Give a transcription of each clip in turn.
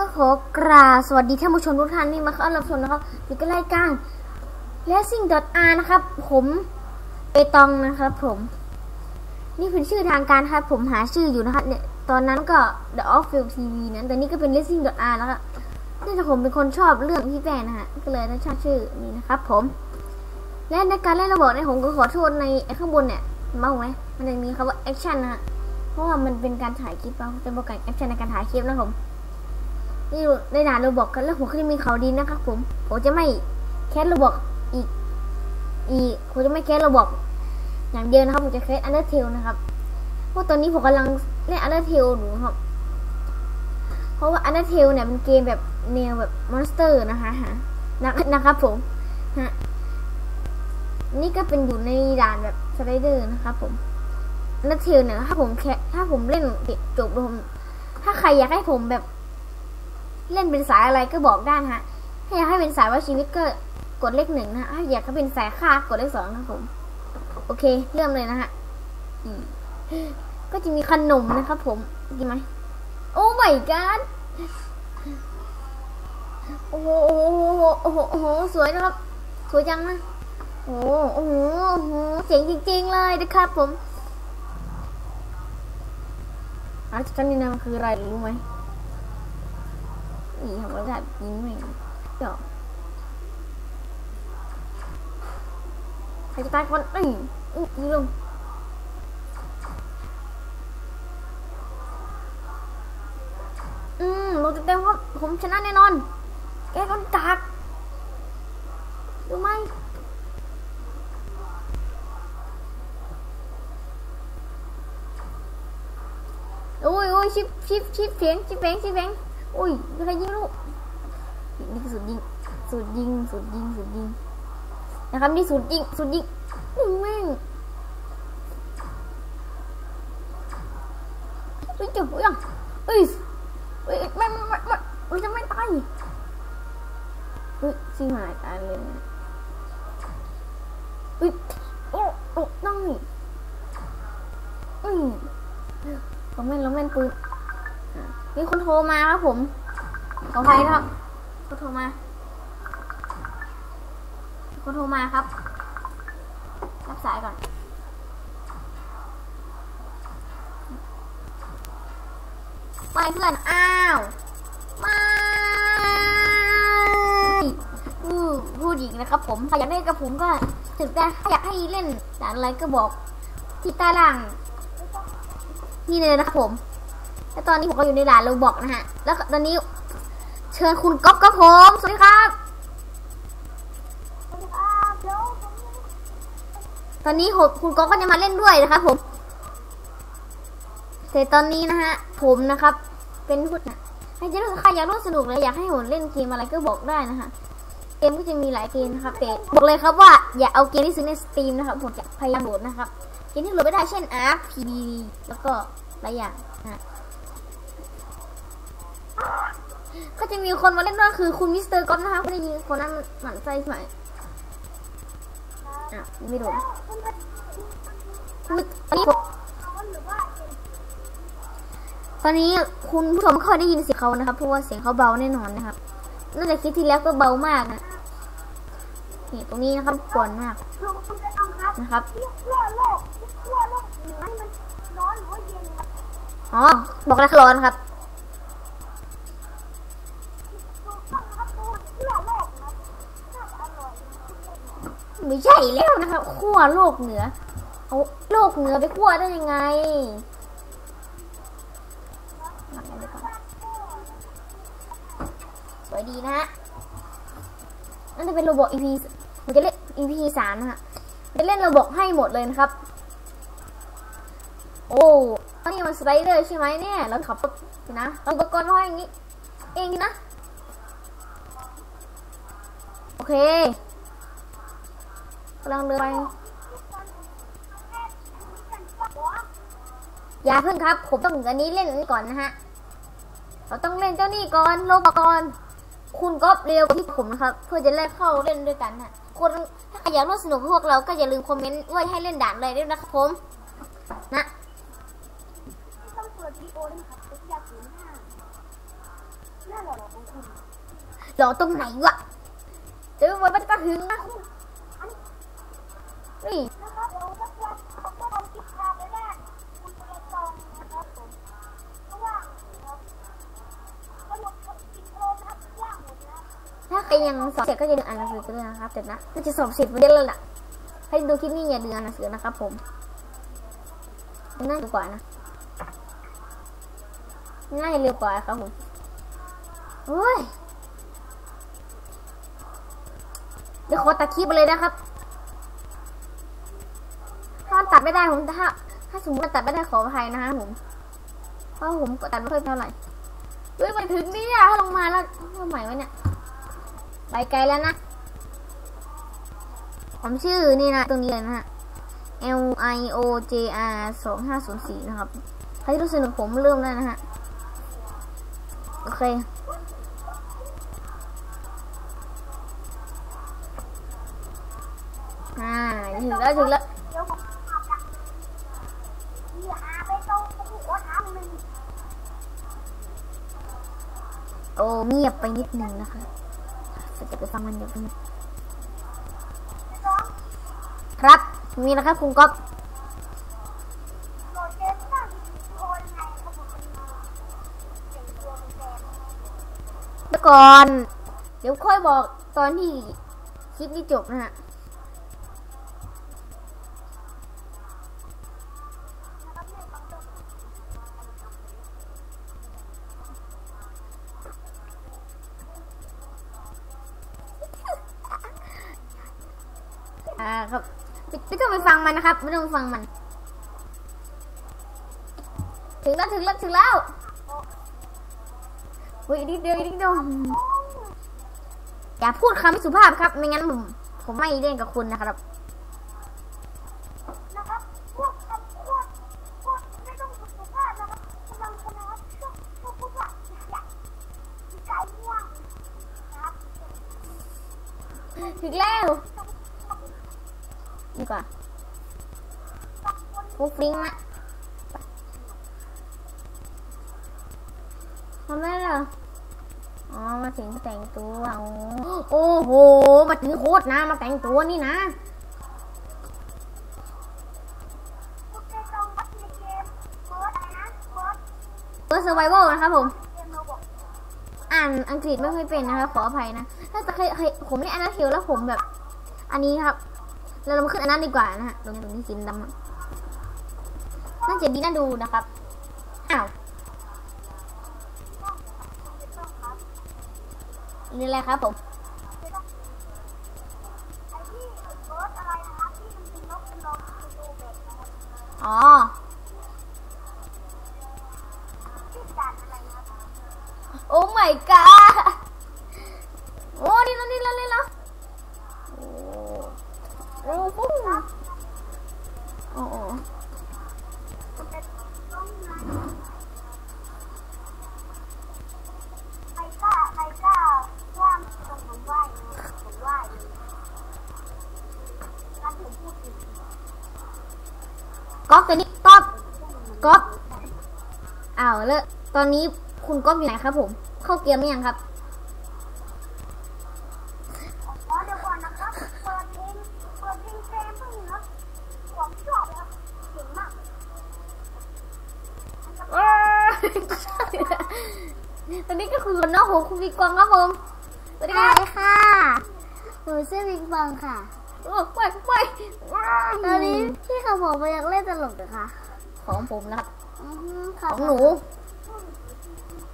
ก็ขอกราบสวัสดีท่านผู้ชมทุกท่านที่มาเข้ารับชมนะครับอยู่กับรายการ Racing R นะครับ ผมเปตองนะครับผม นี่เป็นชื่อทางการครับ ผมหาชื่ออยู่นะครับเนี่ยตอนนั้นก็ The Off Field TV นั้นแต่นี่ก็เป็น Racing R แล้วก็เนื่องจากผมเป็นคนชอบเรื่องพี่แป้นะฮะก็เลยตั้งชื่อนี้นะครับผม และในการเล่นระบบเนี่ยผมก็ขอโทษในข้างบนเนี่ยเมาไหมมันจะมีคำว่า action นะฮะเพราะว่ามันเป็นการถ่ายคลิปเราเป็นโปรแกรม action ในการถ่ายคลิปนะผม นี่ในด่านราบอกกันแล้วผมก็จะมีเขาดีนะครับผมผมจะไม่แคสราบอกอีก อีกผมจะไม่แคสราบอกอย่างเดียวนะครับผมจะแคสอันเดอร์เทลนะครับเพราะตอนนี้ผมกำลังเล่นอันเดอร์เทลอยู่ครับเพราะว่าอันเดอร์เทลเนี่ยเป็นเกมแบบแนวแบบมอนสเตอร์นะคะฮะนะนะครับผมฮะนี่ก็เป็นอยู่ในด่านแบบสไลเดอร์นะครับผมอันเดอร์เทลเนี่ยถ้าผมแคถ้าผมเล่นจบผม ถ้าใครอยากให้ผมแบบ เล่นเป็นสายอะไรก็บอกได้นะฮะถ้าอยากให้เป็นสายว่าชีวิตก็กดเลขหนึ่งนะถ้าอยากให้เป็นสายฆ่ากดเลขสองนะผม โอเค เริ่มเลยนะฮะก็จะมีขนมนะครับผมกินไหมโอ้ my god โอ้โหโอ้โหโอ้โหโอ้โหสวยนะครับ สวยจังนะโอ้โหโอ้โหโอ้โหเจ๋งจริง ๆ เลยนะครับผมอาชั้นนี้นะมันคืออะไรรู้ไหม อีทำแล้วแบบยิงไม่เดี๋ยวใครจะตายก่อนอืออือยิงลงอืม อุ้ยใครยิงลูกนี่คือสุดยิง สุดยิง สุดยิง สุดยิง นะครับนี่สุดยิง สุดยิงหนึ่งแม่งเฮ้ยจุ๊บยังเฮ้ยเฮ้ยไม่ไม่ไม่ไม่เราจะไม่ตายเฮ้ยชิหายตายเลยเฮ้ยโอ้โอ้นั่งนี่อืมเราแม่นเราแม่นปืน มีคนโทรมาครับผมขออภัยนะครับคนโทรมาคนโทรมาครับ รับสายก่อน ไปเพื่อน อ้าวไม่อือพูดอีกนะครับผมใครอยากเล่นกับผมก็ถึงแต่ถ้าอยากให้เล่นด่านอะไรก็บอกที่ใต้ล่าง นี่เลยนะครับผม แล้วตอนนี้ผมก็อยู่ในด่านโรบอกนะฮะ แล้วตอนนี้ เชิญคุณก๊อฟกับผม สวัสดีครับ ตอนนี้คุณก๊อฟก็จะมาเล่นด้วยนะครับผมแต่ตอนนี้นะฮะ ผมนะครับ เป็นผู้นะให้จะรู้ใครอยากร่วมสนุกเลยอยากให้ผมเล่นเกมอะไรก็บอกได้นะฮะเกมก็จะมีหลายเกมนะครับแต่บอกเลยครับว่าอย่าเอาเกมที่ซื้อในสตรีมนะครับผมจะพยายามโหลดนะครับ เกมที่โหลดไม่ได้เช่น Ark PB แล้วก็หลายอย่างนะ ก็จะมีคนมาเล่นด้วยคือคุณมิสเตอร์ก๊อฟนะคะไม่ได้ยิงคนนั้นหมั่นไส้หม่อะไม่โดนตอนนี้ตอนนี้คุณผู้ชมเคยได้ยินเสียงเขานะครับเพราะว่าเสียงเขาเบาแน่นอนนะครับน่าจะคิดที่แล้วก็เบามากนะนี่ตรงนี้นะครับกวนมากนะครับอ๋อบอกแล้วร้อนครับ ไม่ใช่แล้วนะครับขั้วโลกเหนือ เอาโลกเหนือไปขั้วได้ยังไงสวยดีนะฮะนั่นจะเป็นโรบอท EP มันจะเล่น EP สามนะฮะจะเล่นโรบอทให้หมดเลยนะครับ โอ้อันนี้มันสไลเดอร์ใช่ไหมเนี่ยเราขับรถนะเราอุปกรณ์ห้อยอย่างนี้ เองนะ โอเค กำลังเดินไปอย่าเพิ่งครับ ผมต้องอันนี้เล่นอันนี้ก่อนนะฮะ เราต้องเล่นเจ้านี่ก่อนโลบก่อนคุณก็เร็วกว่าที่ผมนะครับ เพื่อจะเล่นเข้าเล่นด้วยกันฮะคนถ้าอยากร่วมสนุกพวกเราก็อย่าลืมคอมเมนต์ไว้ให้เล่นด่านอะไรด้วยนะครับผม นะเรากเห็นหน้าหน้าหล่อตรงไหนวะเดี๋ยวมันก็ถึงนะคุณ นะครับผมเพราะว่าครับก็ลงกินโลนะครับย่างหมดนะถ้าใครยังสอบเสร็จก็อย่าลืมอ่านหนังสือกันด้วยนะครับแต่นะก็จะสอบเสร็จวันเดียวแล้วล่ะให้ดูคลิปนี้อย่าลืมอ่านหนังสือนะครับผมน่าจะกว่านะน่าจะเร็วกว่าครับผมโอ้ยเดี๋ยวขอตัดคลิปไปเลยนะครับ ตัดไม่ได้ผมถ้า ถ้าสมมติว่าตัดไม่ได้ขออภัยนะครับผมเพราะผมก็ตัดไม่ค่อยเท่าไหร่เฮ้ยมันถึงนี่อะถ้าลงมาแล้วทำไมวะเนี่ยไปไกลแล้วนะผมชื่อนี่นะตรงนี้เลยนะฮะ L I O J R สองห้าศูนย์สี่นะครับใครที่รู้สึกผมเริ่มแล้วนะฮะ โอเคอ่าถึงแล้วถึงแล้ว เดี๋ยวผมพาไปมีหาไปตรงหัวทางหนึ่ง โอ้เงียบไปนิดนึงนะคะจะไปฟังมันเดี๋ยวนี้ครับ มีนะครับคุณก๊อฟตะกเป็นเสียงตัวเป็นแฟนเดี๋ยวก่อน เดี๋ยวค่อยบอกตอนที่คลิปนี้จบนะฮะ อ่าครับไม่ต้องไปฟังมันนะครับไม่ต้องไปฟังมัน ถึงแล้วถึงแล้วถึงแล้วอุ้ยอีกนิดเดียวนิดเดียวอย่าพูดคำไม่สุภาพครับ ไม่งั้นผมผมไม่เล่นกับคุณนะครับนะครับพวกคำพวกพวกไม่ต้องสุภาพนะครับกำลังคนนะครับชอบชอบพูดว่าอยากมีใจง่วงนะครับ ถึงแล้วดีกว่า บาง คนฟุกฟริ้งนะทำไมล่ะอ๋อมาถึงแต่งตัวโอ้โหมาถึงโคตรนะมาแต่งตัวนี่นะเกมเฟิร์สอะไรนะเฟิร์สเซอร์ไวเวลนะครับผมอ่านอังกฤษไม่ค่อยเป็นนะคะขออภัยนะถ้าจะเคยผมเล่นอันนั้นเทลแล้วผมแบบ อันนี้ครับ เราลงมาขึ้นอันนั้นดีกว่านะฮะตรงนี้ตรงนี้สีดำ นั่นเสีดีน่าดูนะครับ อ้าวนี่แหละครับผมอ๋อโอ้ my god โอ้นี่แล้วนี่แล้วนี่แล้วโอ้โอ้ปุ้งโอ้โอ้ มันเป็นต้องนะใครกล้าใครกล้าว่างตรงผมไหว้นะผมไหว้เลยถ้าผมพูดถึง ก๊อฟตัวนี้ก๊อฟก๊อฟอ้าวแล้วต อนนี้คุณก๊อฟอยู่ไหนครับ ผม เข้าเกียร์ไหมยังครับอ๋อเดี๋ยวก่อนนะครับเปิดเพลงเปิดเพลงแซมเพิ่งนะผมชอบครับเก่งมากตอนนี้ก็คือน้องผมคุณบิ๊กวางครับผมสวัสดีครับค่ะหนูชื่อวิงฟองค่ะโอ้ไปไปตอนนี้พี่เขาบอกว่าอยากเล่นตลกเหรอคะของผมนะครับของหนู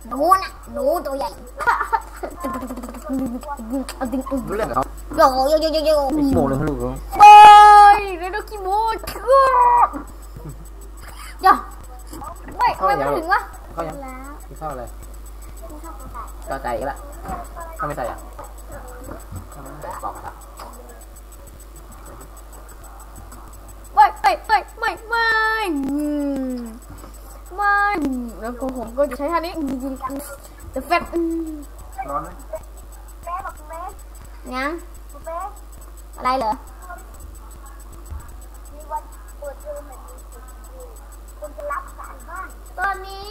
หนูน่ะหนูตัวใหญ่รู้เรื่องกับเขาโยโยโยโยโยไม่ขี้โมงเลยเขาลูกเขาโอ้ยเรโดกิโมะย่าไม่ไม่ไม่ถึงวะเขายังแล้วกินข้าวอะไรพี่ชอบกระต่ายกาใจกันละถ้าไม่ใส่อะปอกกระทะไม่ไม่ไม่ไม่ไม่อืมไม่ แล้วก็ผมก็จะใช้ท่านี้จะแฟบร้อนไหมเบ๊บอกเบ๊ยังเบ๊อะไรเหรอมีวันเปิดเทอมแบบนี้คุณจะรับการบ้านตอนนี้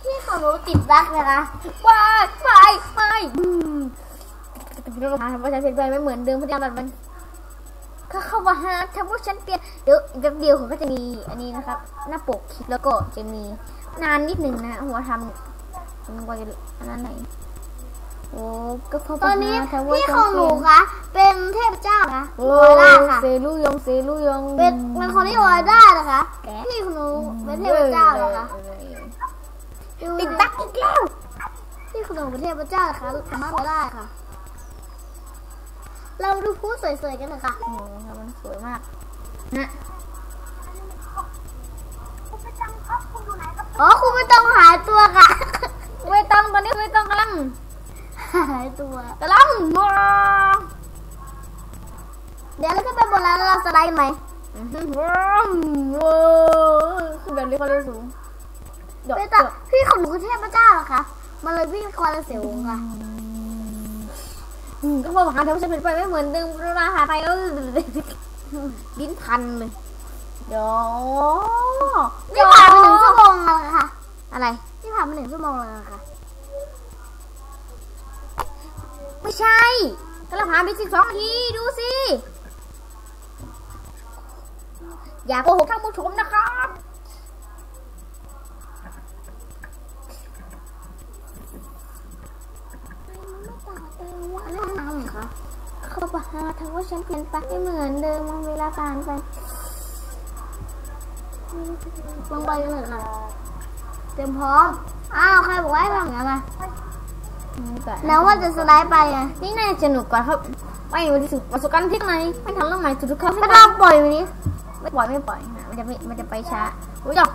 พี่ของหนูติดบั๊กนะคะว้ายไปไปอืมหาทำว่าฉันเปลี่ยนไปไม่เหมือนเดิมพยายามแบบมันก็เข้ามาหาทำว่าฉันเปลี่ยนเดี๋ยวอีกแป๊บเดียวผมก็จะมีอันนี้นะครับ หน้าปกคลิปแล้วก็จะมี นานนิดหนึ่งนะหัวทำมันก็จะอันนั้นไหนโอ้ก็เข้าตอนนี้ทำว่าพี่ฉัของหนูเปลี่ยคะเป็นเทพเจ้านะโอ้โอร่าค่ะเซรุยงเซรุยงเป็นเป็นคนที่โอร่านะคะพี่ของหนูเป็นเทพเจ้าเหรอคะดูติดนะบั๊กอีกแล้วพี่ของหนูเป็นเทพเจ้านะคะสามารถโอร่าค่ะ เราดูพูดสวยๆกันเลยค่ะโอ้โหมันสวยมากนะ คุณไป จังครับคุณอยู่ไหนครับอ๋อคุณไม่ต้องหายตัวค่ะไม่ต้องตอนนี้ไม่ต้องกำลังหายตัวกำลังว้าเดี๋ยวเราขึ้นไปบนแล้วเราสไลด์ไหมวว้าวว้าวคือแบบนี้เขาเรียกสูงเดี๋ยวไม่ต้องพี่ของหนูคือเทพเจ้าเหรอคะมันเลยวิ่งควาละเสียวค่ะอืมก็บอกหาทำฉันเป็นไปไม่เหมือนเดิมราหาไปเออลิ้นพันเลยเดี๋ยว นี่ผ่านไปหนึ่งชั่วโมงแล้วค่ะ อะไรนี่ผ่านไปหนึ่งชั่วโมงแล้วค่ะ ไม่ใช่กำลังหาไปสิบสองนาที ดูสิ อย่าโกหกท่านผู้ชมนะครับอันนี้น้ำเหรอคะเขาบอกหาทำว่าฉันเปลี่ยนไปไม่เหมือนเดิมเวลาผ่านไป ลงไปกันเลยค่ะเตรียมพร้อม อ้าวใครบอกว่าให้ทำอย่างนั้นอะแล้วว่าจะสไลด์ไปไงนี่น่าจะสนุกกว่าครับ ไม่วันที่สุดประสบการณ์ที่ไหนไม่ทันเรื่องใหม่สุดทุกครั้งไม่ต้องปล่อยมันนี้ไม่ปล่อยไม่ปล่อยนะมันจะไม่มันจะไปช้าอุ้ยจ้ะ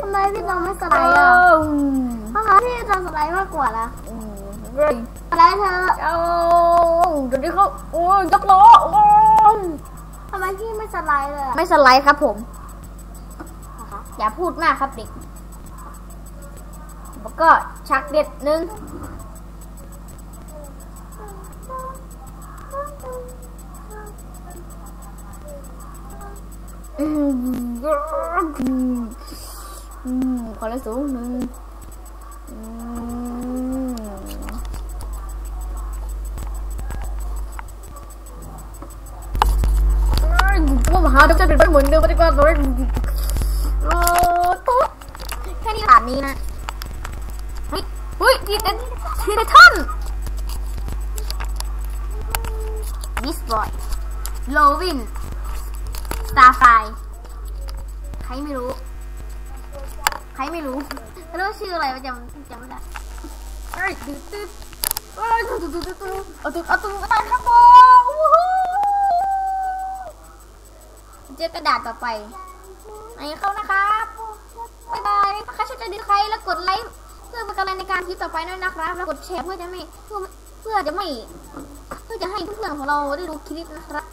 ทำไมพี่ต้องไม่สไลด์อะเพราะงั้นพี่จะสไลด์มากกว่าละอืมเฮ้ยสไลด์เธอเอาเดี๋ยวนี้เขาโอ้ยยกล้อโอ้ย ทำไมพี่ไม่สไลด์เลยอะไม่สไลด์ครับผม อย่าพูดมากครับเด็ก แล้วก็ชักเด็ดหนึ่งอืมอืมขอละสูงหนึ่งอืม ว่ามาหาดรเป็นไปเหมือนเดิมปฏิบัติเลยโอ้ตุ๊ดแค่นี้ขาดนี้นะเฮ้ยเฮ้ยทีเดทีเดทันมิสบอยโลวินสตาร์ไฟใครไม่รู้ ใครไม่รู้ไม่รู้ชื่ออะไรจำจำไม่ได้เฮ้ยตึ๊ดตึ๊ดเฮ้ยตึ๊ดตึ๊ดตึ๊ดตึ๊ดเอาตึ๊ดเอาตึ๊ดเอาตึ๊ดครับผม เจอกระดาษต่อไปไหนเข้านะครับบ๊ายบายถ้าใครชอบจะดีใครแล้วกดไลค์เพื่อเป็นกำลังในการคลิปต่อไปด้วยนะครับ แล้วกดแชร์เพื่อจะไม่เพื่อเพื่อจะไม่ เพื่อจะให้เพื่อนๆของเราได้ดูคลิปนะครับ